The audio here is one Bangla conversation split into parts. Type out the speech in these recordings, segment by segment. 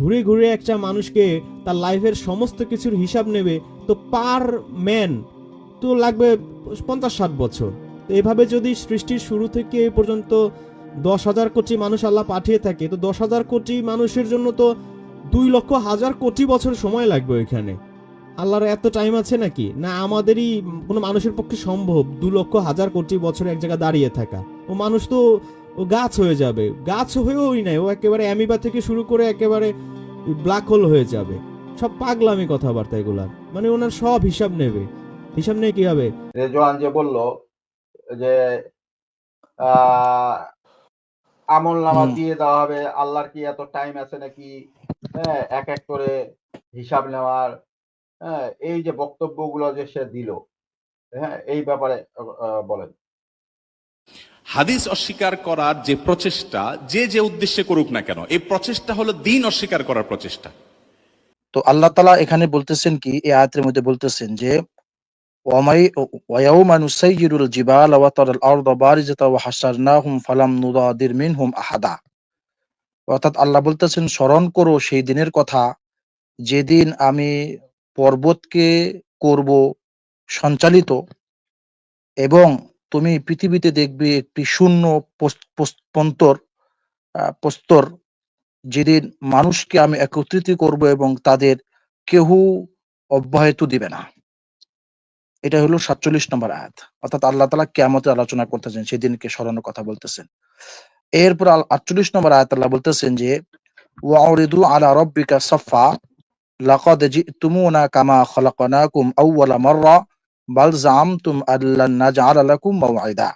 ঘুরে ঘুরে একটা মানুষকে তার লাইফের সমস্ত কিছুর হিসাব নেবে, তো পার ম্যান তো লাগবে পঞ্চাশ ষাট বছর। তো এভাবে যদি সৃষ্টির শুরু থেকে এ পর্যন্ত দশ হাজার কোটি মানুষ আল্লাহ পাঠিয়ে থাকে, তো দশ হাজার কোটি মানুষের জন্য তো দুই লক্ষ হাজার কোটি বছর সময় লাগবে ওইখানে। আল্লাহর এত টাইম আছে নাকি? না, আমাদেরই কোনো মানুষের পক্ষে সম্ভব দু লক্ষ হাজার কোটি বছর এক জায়গায় দাঁড়িয়ে থাকা। ও মানুষ তো ও গাছ হয়ে যাবে। গাছ হয়েওই নাই ও একেবারে অ্যামিবা থেকে শুরু করে একেবারে ব্ল্যাক হোল হয়ে যাবে। সব পাগলামি কথাবার্তা এগুলার মানে ওনার সব হিসাব নেবে। হিসাব নিয়ে কি হবে? রেজওয়ান যে বলল যে আমল নামা দিয়ে দেওয়া হবে আল্লাহর কি এত টাইম আছে নাকি? হ্যাঁ এক এক করে হিসাব নেওয়ার হ্যাঁ এই যে বক্তব্যগুলো যে সে দিল হ্যাঁ এই ব্যাপারে বলেন। হাদিস অস্বীকার করার যে প্রচেষ্টা, যে যে উদ্দেশ্যে করুক না কেন, এই প্রচেষ্টা হলো দিন অস্বীকার করার প্রচেষ্টা। তো আল্লাহ তালা এখানে বলতেছেন কি, এই আয়াতের মধ্যে বলতেছেন যে অর্থাৎ আল্লাহ বলতেছেন, স্মরণ করো সেই দিনের কথা, যেদিন আমি পর্বতকে করব সঞ্চালিত এবং তুমি পৃথিবীতে দেখবে একটি শূন্য পন্তর প্রস্তর যেদিন মানুষকে আমি একত্রিত করব এবং তাদের কেউ অব্যাহত দিবে না। এটা হলো সাতচল্লিশ নম্বর আয়াত। অর্থাৎ আল্লাহ তালা কেমতের আলোচনা করতেছেন, সেদিনকে স্মরণের কথা বলতেছেন। এরপর আটচল্লিশ নম্বর আয়াত আল্লাহ বলতেছেন যে, ওয়াউরিদু আলা রব্বিকা সাফা লাকাদ জিতুমুনা কামা খলাকনাকুম আউওয়ালা মাররা বাল জামতুম মাওঈদা।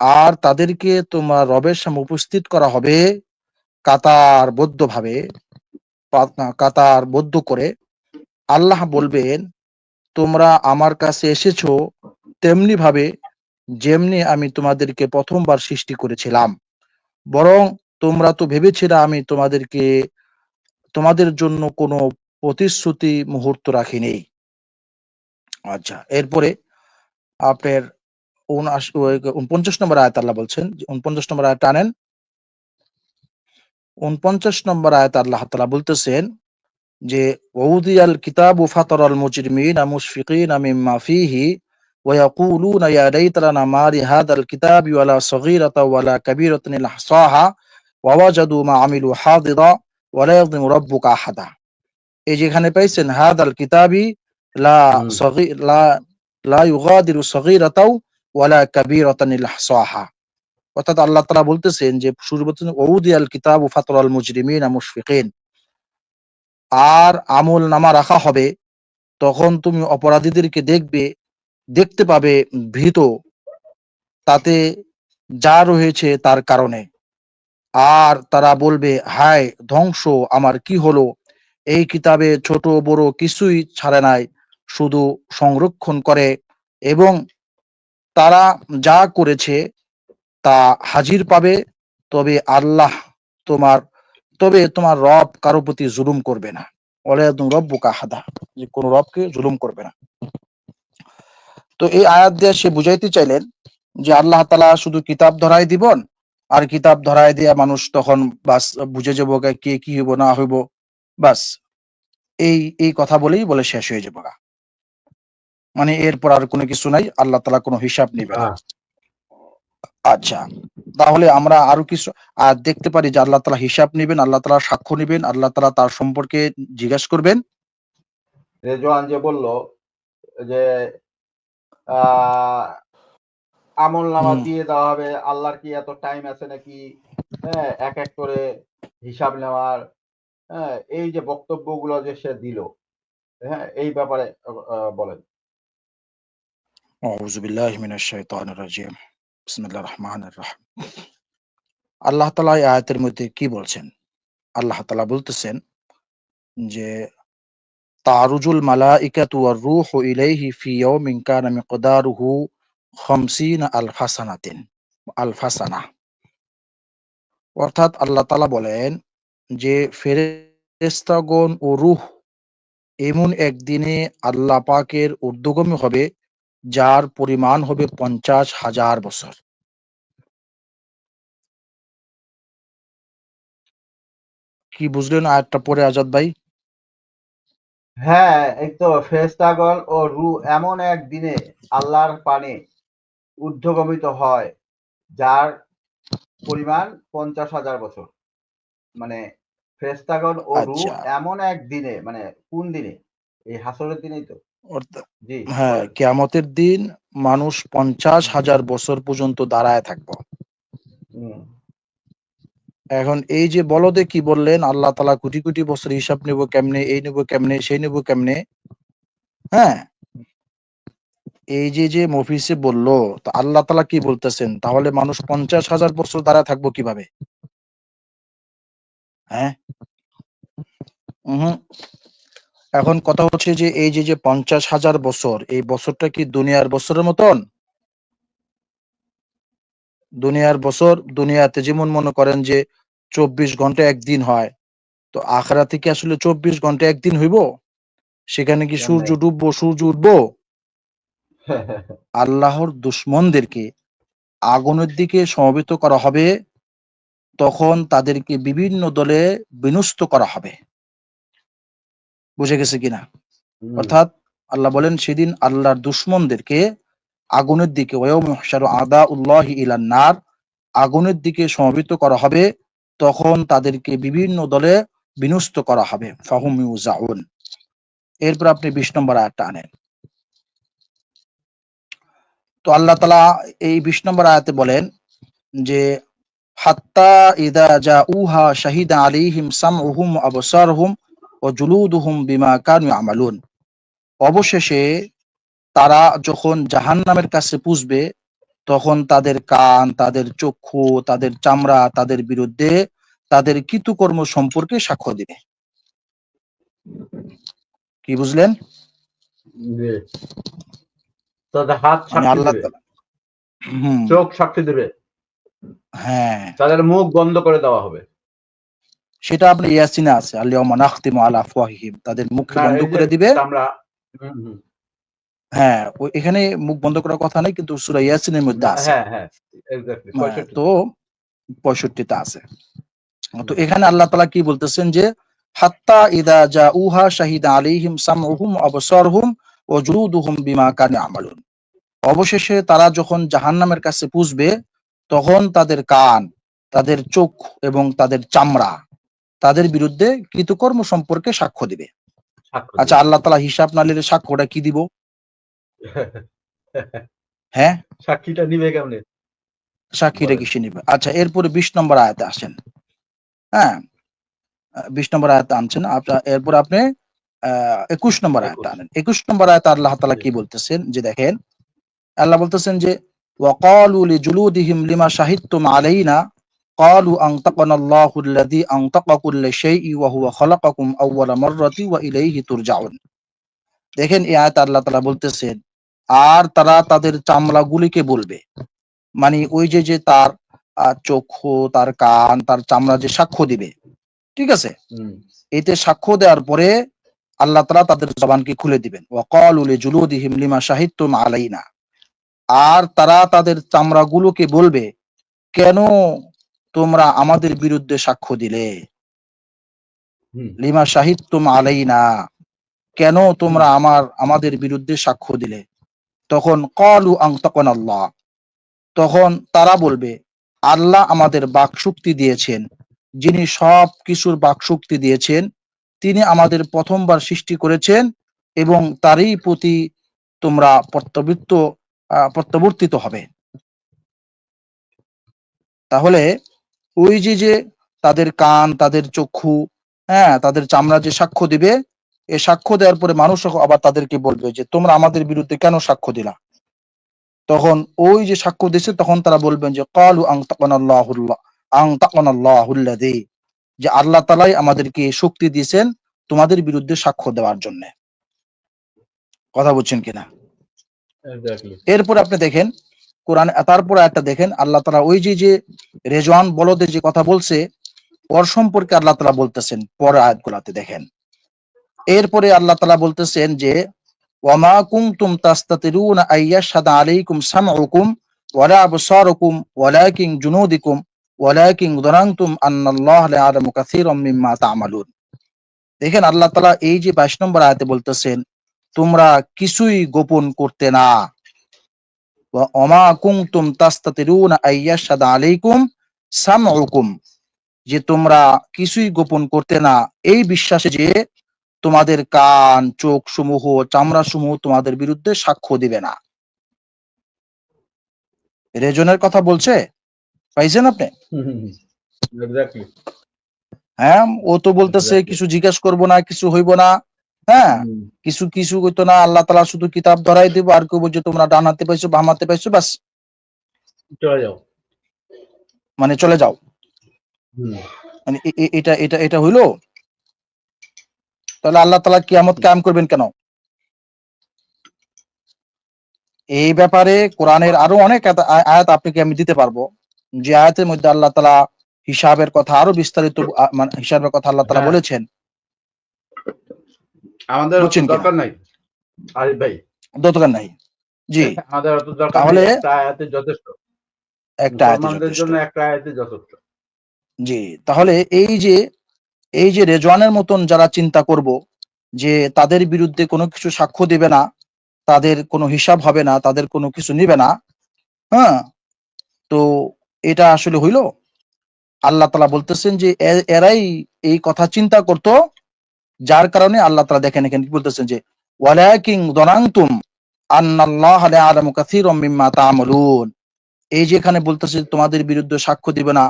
আর তাদেরকে তোমার রবের সামনে উপস্থিত করা হবে কাতারবদ্ধ ভাবে কাতারবদ্ধ করে। আল্লাহ বলবেন, তোমরা আমার কাছে এসেছ তেমনি ভাবে যেমনি আমি তোমাদেরকে প্রথমবার সৃষ্টি করেছিলাম। বরং তোমরা তো ভেবেছিলে আমি তোমাদেরকে, তোমাদের জন্য কোনো প্রতিশ্রুতি মুহূর্ত রাখিনি। আচ্ছা এরপরে আপনার উনআশি উনপঞ্চাশ নম্বর আয়াত আল্লাহ বলছেন যে উনপঞ্চাশ নম্বর আয়াত টানেন উনপঞ্চাশ নম্বর আয়াত আল্লাহ তালা বলতেছেন যে ওউদিয়াল কিতাবু ফাতারাল মুজরিমিনা মুশফিকিনা মিম্মা ফিহি ويقولون يا ليت لنا ما لهذا الكتاب ولا صغيرة ولا كبيرة إلا أحصاها ووجدوا ما عملوا حاضرا ولا يظلم ربك أحدا এই যেখানে পাইছেন হাদাল কিতাবি সগি লা লা ইউগাদিরু সগীরাতাও ওয়ালা কাবীরাতান ইল্লা আহসাহা অর্থাৎ আল্লাহ তাআলা বলতেছেন যে শুরু বলতেছেন ওউদিয়াল কিতাবু ফাতরাল মুজরিমিনা মুশফিকিন। আর আমল নামা রাখা হবে তখন তুমি অপরাধীদেরকে দেখবে দেখতে পাবে ভীত তাতে যা রয়েছে তার কারণে। আর তারা বলবে হায় ধ্বংস আমার কি হলো? এই কিতাবে ছোট বড় কিছুই ছাড়ে নাই। শুধু সংরক্ষণ করে এবং তারা যা করেছে তা হাজির পাবে। তবে আল্লাহ তোমার, তবে তোমার রব কারও প্রতি জুলুম করবে না। রব্বুকা হাদা যে কোন রবকে জুলুম করবে না। তো এই আয়াত দিয়ে সে বুঝাইতে চাইলেন যে আল্লাহ তালা শুধু কিতাব ধরাই দিবন আর কিতাব ধরাই দিয়া মানুষ তখন বাস বুঝে যাব কে কি হইব, না হইব, বাস। এই এই কথা বলেই বলে শেষ হয়ে যাব। মানে এরপর আর কোনো কিছু নাই আল্লাহ তালা কোনো হিসাব নিবে। আচ্ছা তাহলে আমরা আরও কিছু আর দেখতে পারি যে আল্লাহ তালা হিসাব নিবেন আল্লাহ তালা সাক্ষ্য নিবেন আল্লাহ তালা তার সম্পর্কে জিজ্ঞাসা করবেন। রেজওয়ান যে বলল যে আহ, আমল নামা দিয়ে দেওয়া হবে আল্লাহর কি এত টাইম আছে নাকি? হ্যাঁ এক এক করে হিসাব নেওয়ার হ্যাঁ এই যে বক্তব্যগুলো যে সে দিল হ্যাঁ এই ব্যাপারে বলেন। আল্লাহ তালা এই আয়াতের মধ্যে কি বলছেন? আল্লাহ তালা বলতেছেন যে, তারুজুল মালাইকাতু ওয়ার রূহু ইলাইহি ফি ইয়াউমিন কানা মিকদারুহু 50 আলফা সানাতিন অর্থাৎ আল্লাহ তালা বলেন যে, ফেরেশতাগণ ও রূহ এমন একদিনে আল্লাহ পাকের ঊর্ধ্বগমী হবে যার পরিমাণ হবে পঞ্চাশ হাজার বছর। কি বুঝলেন আয়াতটা পরে আজাদ ভাই? হ্যাঁ এই তো ফেরেশতাগণ ও রু এমন এক দিনে আল্লাহর পানে ঊর্ধ্বগমিত হয় যার পরিমাণ পঞ্চাশ হাজার বছর। মানে ফেরেশতাগণ ও রু আচ্ছা। এমন এক দিনে মানে কোন দিনে? এই হাসরের দিনেই তো। হ্যাঁ। কেয়ামতের দিন মানুষ পঞ্চাশ হাজার বছর পর্যন্ত দাঁড়ায় থাকব। এখন এই যে বলদে কি বললেন আল্লাহ তালা কোটি কোটি বছর হিসাব নেব কেমনে এই নেব কেমনে সেই নেব কেমনে? হ্যাঁ। এই যে যে মফিসে বলল তো আল্লাহ তালা কি বলতেছেন? তাহলে মানুষ পঞ্চাশ হাজার বছর দাঁড়ায় থাকব কীভাবে? হ্যাঁ। উহুম। এখন কথা হচ্ছে যে এই যে যে পঞ্চাশ হাজার বছর এই বছরটা কি দুনিয়ার বছরের মতন? দুনিয়ার বছর দুনিয়াতে যেমন মনে করেন যে চব্বিশ ঘণ্টা একদিন হয় তো আখরা থেকে আসলে চব্বিশ ঘণ্টা একদিন হইব? সেখানে কি সূর্য ডুববো সূর্য উঠবো? আল্লাহর দুশ্মনদেরকে আগুনের দিকে সমবেত করা হবে তখন তাদেরকে বিভিন্ন দলে বিনষ্ট করা হবে। বুঝে গেছে কিনা? অর্থাৎ আল্লাহ বলেন সেদিন আল্লাহর দুশ্মনদেরকে আগুনের দিকে আদা উল্লাহ ইলান্নার আগুনের দিকে সমবেত করা হবে। তখন তাদেরকে বিভিন্ন দলে বিনষ্ট করা হবে। এরপর আপনি বিশ নম্বর আয়াতটা আনেন। তো আল্লাহ তালা এই বিশ নম্বর আয়াতে বলেন যে হাত্তা ইদা যা উহা শাহিদা আলিহিম সাম উহুম আবসারহুম ও জুলুদুহুম বিমা কানু আমালুন অবশেষে তারা যখন জাহান্নামের কাছে পুষবে তখন তাদের কান তাদের চক্ষু তাদের চামড়া তাদের বিরুদ্ধে তাদের কৃতকর্ম সম্পর্কে সাক্ষ্য দিবে। কি বুঝলেন? জি। তাদের হাত মানে চোখ সাক্ষী দেবে। হ্যাঁ। তাদের মুখ বন্ধ করে দেওয়া হবে। সেটা আপনি ইয়াসিনে আছে আলিয়াউমা নাখতিমু আলা আফওয়াহিহিম। তাদের মুখ বন্ধ করে দিবে। আমরা। হ্যাঁ ওই এখানে মুখ বন্ধ করার কথা নাই কিন্তু সূরা ইয়াসিনের মধ্যে আছে। হ্যাঁ হ্যাঁ এক্স্যাক্টলি হ্যাঁ, তো পঁয়ষট্টিতে আছে। তো এখানে আল্লাহ তালা কি বলতেছেন যে হাত্তা ইদা যা উহা শাহিদা আলিহিম সামউহুম আবসারহুম ও জুলুদুহুম বিমা কানে আমালুন। অবশেষে তারা যখন জাহান্নামের কাছে পুষবে তখন তাদের কান তাদের চোখ এবং তাদের চামড়া তাদের বিরুদ্ধে কৃতকর্ম সম্পর্কে সাক্ষ্য দিবে। আচ্ছা আল্লাহ তালা হিসাব না নিলে সাক্ষ্যটা কি দিব? হ্যাঁ? সাক্ষীটা নিবে কেমনে? সাক্ষীটা কিসে নিবে? আচ্ছা এরপরে বিশ নম্বর আয়াতে আসেন। হ্যাঁ বিশ নম্বর আয়তে আনছেন। আচ্ছা, আপনার এরপর আপনি একুশ নম্বর আয়াত আনেন। একুশ নম্বর আয়াত আল্লাহ তালা কি বলতেছেন? যে দেখেন আল্লাহ বলতেছেন যে ওয়াকালু লিজুলুদিহিম লিমা শাহিদতুম আলাইনা قالوا أنطقنا الله الذي أنطق كل شيء وهو خلقكم أول مرة وإليه ترجعون দেখেন এই আয়াত আল্লাহ তালা বলতেছেন আর তারা তাদের চামড়াগুলিকে বলবে মানে ওই যে যে তার আহ, চক্ষু তার কান তার চামড়া যে সাক্ষ্য দিবে ঠিক আছে হুম, এতে সাক্ষ্য দেওয়ার পরে আল্লাহ তালা তাদের জবানকে খুলে দিবেন ওয়াকালু লিজুলুদিহিম লিমা শাহিদতুম আলাইনা আর তারা তাদের চামড়াগুলোকে বলবে কেন তোমরা আমাদের বিরুদ্ধে সাক্ষ্য দিলে। লিমা শাহিদতুম আলাইনা কেন তোমরা আমার আমাদের বিরুদ্ধে সাক্ষ্য দিলে? তখন কলু আংতকন আল্লাহ তখন তারা বলবে আল্লাহ আমাদের বাক শক্তি দিয়েছেন যিনি সব কিছুর বাক শক্তি দিয়েছেন তিনি আমাদের প্রথমবার সৃষ্টি করেছেন এবং তারই প্রতি তোমরা প্রত্যাবৃত্ত প্রত্যাবর্তিত হবে। তাহলে ওই যে যে তাদের কান তাদের চক্ষু হ্যাঁ তাদের চামড়া যে সাক্ষ্য দিবে এ সাক্ষ্য দেওয়ার পরে মানুষ আবার তাদেরকে বলবে যে তোমরা আমাদের বিরুদ্ধে কেন সাক্ষ্য দিলা? তখন ওই যে সাক্ষ্য দিছে তখন তারা বলবেন যে কালু আং তাকানাল্লাহুল্লাহ আং তাকানাল্লাহুল্লাযী যে আল্লাহ তালাই আমাদেরকে শক্তি দিয়েছেন তোমাদের বিরুদ্ধে সাক্ষ্য দেওয়ার জন্য। কথা বলছেন কিনা? এরপর আপনি দেখেন কোরআন তারপর একটা দেখেন, আল্লাহ তালা ওই যে যে রেজওয়ান বলদের যে কথা বলছে, ওর সম্পর্কে আল্লাহ তালা বলতেছেন পরে আয়াতগুলাতে দেখেন। এরপরে আল্লাহ তালা বলতেছেন যে দেখেন আল্লাহ এই যে 22 নম্বর আয়াতে বলতেছেন, তোমরা কিছুই গোপন করতে না। ওয়া অমা তাস্তাতিরুনা আইয়াশহাদা আলাইকুম সামউকুম যে তোমরা কিছুই গোপন করতে না এই বিশ্বাসে যে তোমাদের কান চোখ সমূহ চামড়া সমূহ তোমাদের বিরুদ্ধে সাক্ষ্য দিবে না। রেজনের কথা বলছে? পাইছেন আপনি? হ্যাঁ ও তো বলতেছে কিছু জিজ্ঞেস করব না কিছু হইব না। হ্যাঁ? কিছু কিছু হইতো না আল্লাহ তালা শুধু কিতাব ধরাই দিব আর কেউ বলছে তোমরা ডান হাতে পাইছো বাম হাতে পাইছো বাস। চলে যাও। মানে চলে যাও। মানে এটা এটা এটা হইল? তাহলে আল্লাহ তালা কিয়ামত কায়েম করবেন কেন? এই ব্যাপারে কোরআনের আরও অনেক আয়াত- আপনাকে আমি দিতে পারব। যে আয়াতের মধ্যে আল্লাহ তালা হিসাবের কথা আরও বিস্তারিত মানে হিসাবের কথা আল্লাহ তালা হ্যাঁ। বলেছেন। আমাদের বুঝছেন? দরকার নাই। আরিফ ভাই। দোকান নাই। জি। আমাদের অত দরকার তাহলে একটা আয়াতে যথেষ্ট। একটা যথেষ্ট। জন্য একটা আয়াতে যথেষ্ট। জি তাহলে এই যে এই যে রেজওয়ানের মতন যারা চিন্তা করব যে তাদের বিরুদ্ধে কোনো কিছু সাক্ষ্য দেবে না তাদের কোনো হিসাব হবে না তাদের কোনো কিছু নিবে না হ্যাঁ? তো এটা আসলে হইল? আল্লাহ তালা বলতেছেন যে এরাই এই কথা চিন্তা করত যার কারণে আল্লাহ তালা দেখেন এখানে কি বলতেছেন যে ওয়ালাকিং দনাংতুম আন্নাল্লাহ ইয়ালামু কাসীরাম মিম্মা তা'মালুন এই যে এখানে বলতেছে তোমাদের বিরুদ্ধে সাক্ষ্য দিবে না।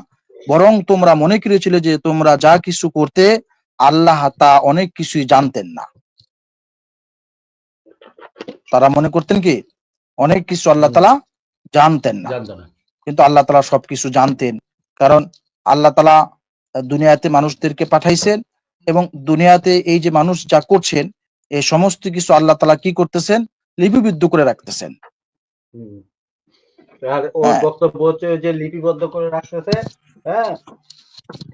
বরং তোমরা মনে করেছিলে যে তোমরা যা কিছু করতে আল্লাহ তা অনেক কিছুই জানতেন না। তারা মনে করতেন কি? অনেক কিছু আল্লাহ তালা জানতেন না। কিন্তু আল্লাহ তালা সবকিছু জানতেন। কারণ আল্লাহ তালা দুনিয়াতে মানুষদেরকে পাঠাইছেন এবং দুনিয়াতে এই যে মানুষ যা করছেন এই সমস্ত কিছু আল্লাহ তালা কি করতেছেন? লিপিবদ্ধ করে রাখতেছেন। আর ওর হ্যাঁ। বক্তব্য হচ্ছে যে লিপিবদ্ধ করে রাখতেছে হ্যাঁ?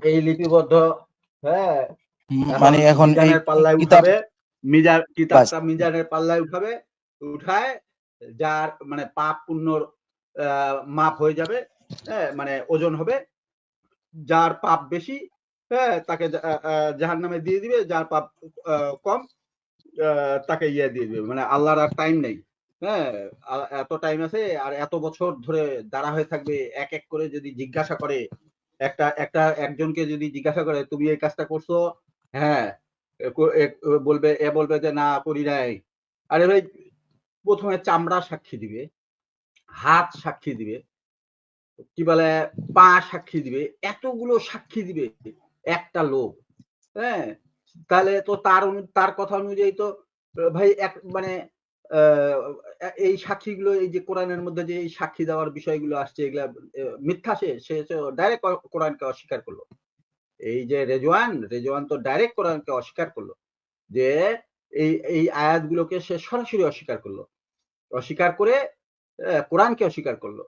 এই লিপিবদ্ধ হ্যাঁ? মানে এখন এই পাল্লায় উঠাবে মিজান কিতাবটা মিজানের পাল্লায় উঠাবে উঠায় যার মানে পাপ পুণ্যর আহ, মাপ হয়ে যাবে হ্যাঁ? মানে ওজন হবে যার পাপ বেশি হ্যাঁ তাকে জাহান নামে দিয়ে দিবে, যার পাপ কম তাকে ইয়ে দিয়ে দিবে। মানে আল্লাহর আর টাইম নেই। হ্যাঁ এত টাইম আছে, আর এত বছর ধরে দাঁড়া হয়ে থাকবে, এক এক করে যদি জিজ্ঞাসা করে, একটা একটা একজনকে যদি জিজ্ঞাসা করে, তুমি এই কাজটা করছ? হ্যাঁ বলবে, এ বলবে যে, না, করি নাই। আরে ভাই, প্রথমে চামড়া সাক্ষী দিবে, হাত সাক্ষী দিবে, কি বলে, পা সাক্ষী দিবে, এতগুলো সাক্ষী দিবে। একটা লোক হ্যাঁ? তাহলে তো তার তার কথা অনুযায়ী তো ভাই এক মানে এই সাক্ষীগুলো, এই যে কোরআনের মধ্যে যে এই সাক্ষী দেওয়ার বিষয়গুলো আসছে, এগুলা মিথ্যা সে সে ডাইরেক্ট কোরআনকে অস্বীকার করল। এই যে রেজওয়ান রেজওয়ান তো ডাইরেক্ট কোরআনকে অস্বীকার করল যে এই এই আয়াতগুলোকে সে সরাসরি অস্বীকার করল। অস্বীকার করে কোরআনকে অস্বীকার করল।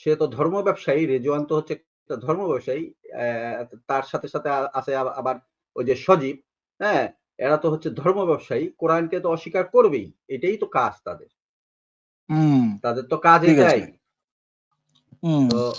সে তো ধর্ম ব্যবসায়ী, রেজওয়ান তো হচ্ছে ধর্ম ব্যবসায়ী আহ, তার সাথে সাথে আছে আবার ওই যে সজীব হ্যাঁ? এরা তো হচ্ছে ধর্ম ব্যবসায়ী কোরআনকে তো অস্বীকার করবেই এটাই তো কাজ তাদের। হম। তাদের তো কাজ। এটাই তো